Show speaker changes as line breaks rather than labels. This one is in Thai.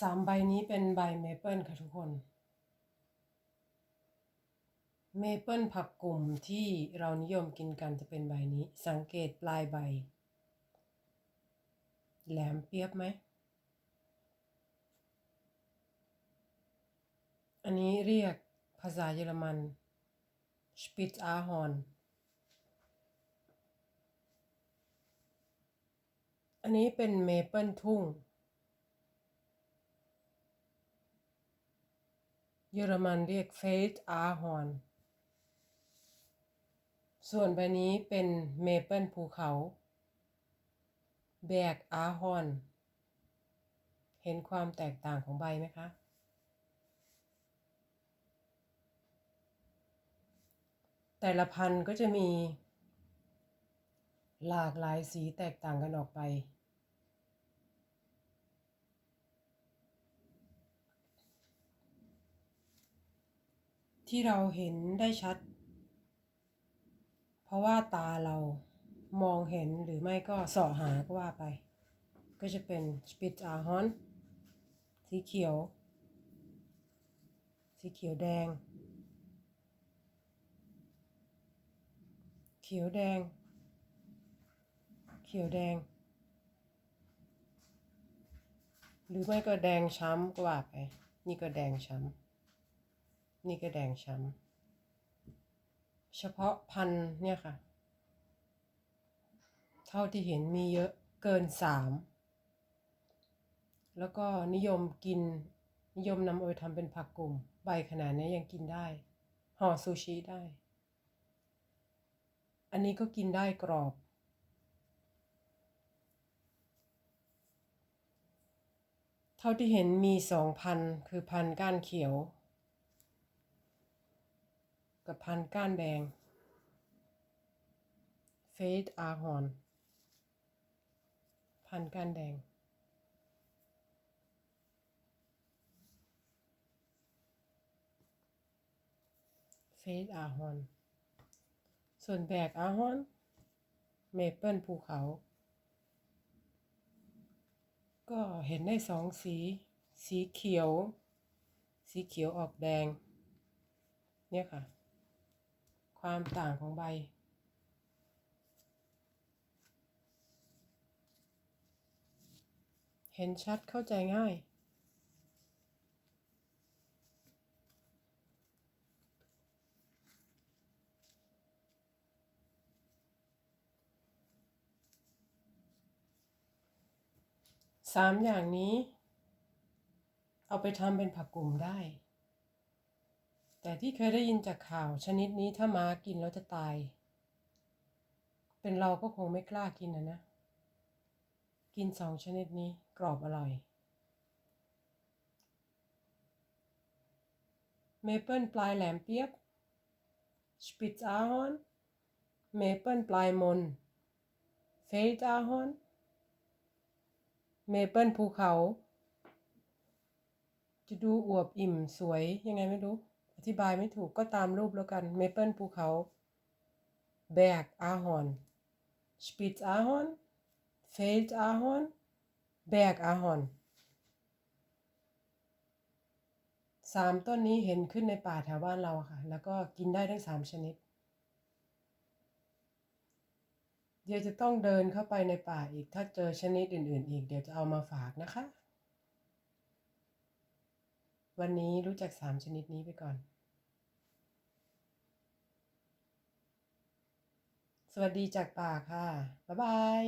สามใบนี้เป็นใบเมเปิลค่ะทุกคน เมเปิลผักกลุ่มที่เรานิยมกินกันจะเป็นใบนี้ สังเกตปลายใบ แหลมเปียบไหม อันนี้เรียกภาษาเยอรมัน Spitz Ahorn อันนี้เป็นเมเปิลทุ่ง เยอรมันเรียกเฟสอาร์ฮอนส่วนใบนี้เป็นเมเปิลภูเขาแบกอาร์ฮอนเห็นความแตกต่างของใบไหมคะ แต่ละพันธุ์ก็จะมีหลากหลายสีแตกต่างกันออกไป ที่เราเห็นได้ชัด เพราะว่าตาเรามองเห็นหรือไม่ก็เสาะหาก็ว่าไป ก็จะเป็นสปิตอาฮอนสีเขียว สีเขียวแดง เขียวแดง เขียวแดง หรือไม่ก็แดงช้ำก็ว่าไป นี่ก็แดงช้ำ นี่ก็แดงช้ำเฉพาะพันเนี่ยค่ะ เท่าที่เห็นมีเยอะเกินสามแล้วก็นิยมกินนิยมนำเอาไปทำเป็นผักกลุ่ม ใบขนาดนี้ยังกินได้ห่อซูชิได้ อันนี้ก็กินได้กรอบ เท่าที่เห็นมีสองพันคือพันก้านเขียว กับพันก้านแดง เฟสอาฮอน พันก้านแดง เฟสอาฮอน ส่วนแบกอาฮอน เมเปิลภูเขา ก็เห็นได้สองสี สีเขียว สีเขียวออกแดง เนี่ยค่ะ ความต่างของใบ เห็นชัดเข้าใจง่าย สามอย่างนี้ เอาไปทำเป็นผักกลุ่มได้ แต่ที่เคยได้ยินจากข่าวชนิดนี้ถ้าม้ากินแล้วจะตาย เป็นเราก็คงไม่กล้ากินนะนะ กินสองชนิดนี้กรอบอร่อย เมเปิลปลายแหลมเปียบสปิตอาฮอนเมเปิลปลายมนเฟตอาฮอนเมเปิลภูเขา จะดูอวบอิ่มสวยยังไงไม่รู้ ธิบายไม่ถูกก็ตามรูปแล้วกันเมเปิลภูเขาแบกอาฮอนสปิตอาฮอนเฟลอาฮอนแบกอาฮอนสามต้นนี้เห็นขึ้นในป่าแถวบ้านเราค่ะ แล้วก็กินได้ทั้งสามชนิด เดี๋ยวจะต้องเดินเข้าไปในป่าอีก ถ้าเจอชนิดอื่น ๆ อีก เดี๋ยวจะเอามาฝากนะคะ วันนี้รู้จักสามชนิดนี้ไปก่อน สวัสดีจากป่าค่ะ บ๊ายบาย